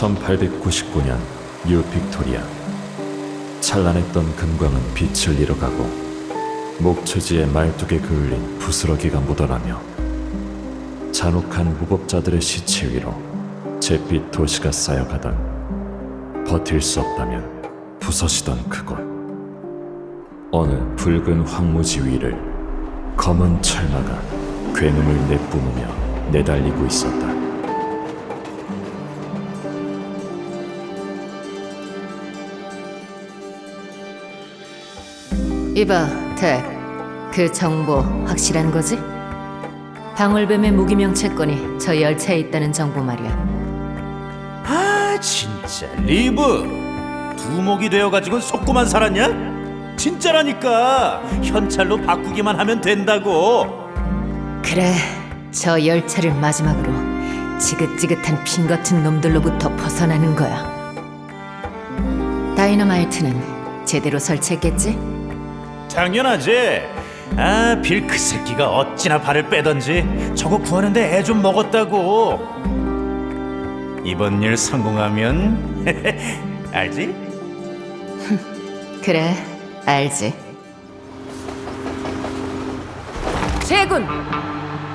1899년 뉴 빅토리아 찬란했던 금광은 빛을 잃어가고 목초지에 말뚝에 그을린 부스러기가 묻어나며 잔혹한 무법자들의 시체 위로 잿빛 도시가 쌓여가던 버틸 수 없다면 부서지던 그곳 어느 붉은 황무지 위를 검은 철마가 괴눈을 내뿜으며 내달리고 있었다. 이봐, 덱. 그 정보 확실한 거지? 방울뱀의 무기명 채권이 저 열차에 있다는 정보 말이야. 아 진짜 리브 두목이 되어가지고 속고만 살았냐? 진짜라니까 현찰로 바꾸기만 하면 된다고 그래, 저 열차를 마지막으로 지긋지긋한 핀 같은 놈들로부터 벗어나는 거야. 다이너마이트는 제대로 설치했겠지? 당연하지 아 빌크 새끼가 어찌나 발을 빼던지 저거 구하는데 애 좀 먹었다고 이번 일 성공하면 알지? 그래, 알지. 제군,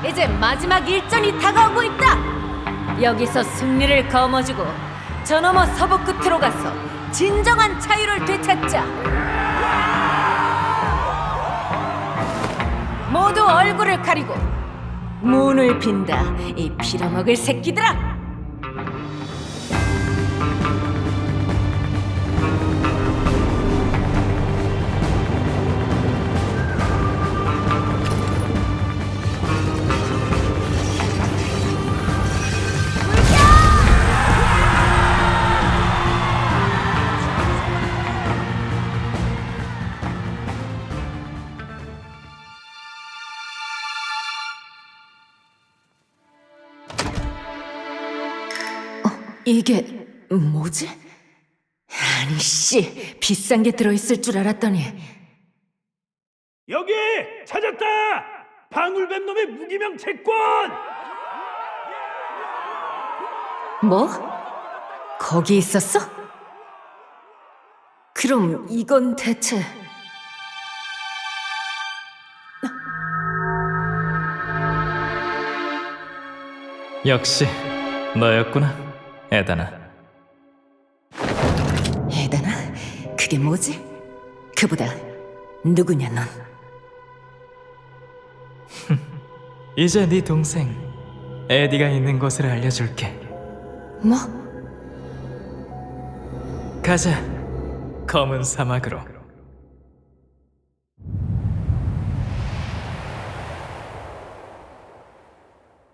이제 마지막 일전이 다가오고 있다. 여기서 승리를 거머쥐고 저 너머 서부 끝으로 가서 진정한 자유를 되찾자. 모두 얼굴을 가리고 문을 빈다. 이 빌어먹을 새끼들아. 이게 뭐지? 아니 씨 비싼 게 들어있을 줄 알았더니 여기 찾았다 방울뱀 놈의 무기명 채권 뭐? 거기 있었어? 그럼 이건 대체 역시 너였구나, 에다나. 에다나? 그게 뭐지? 그보다 누구냐 넌? 이제 네 동생 에디가 있는 곳을 알려줄게. 뭐? 가자, 검은 사막으로.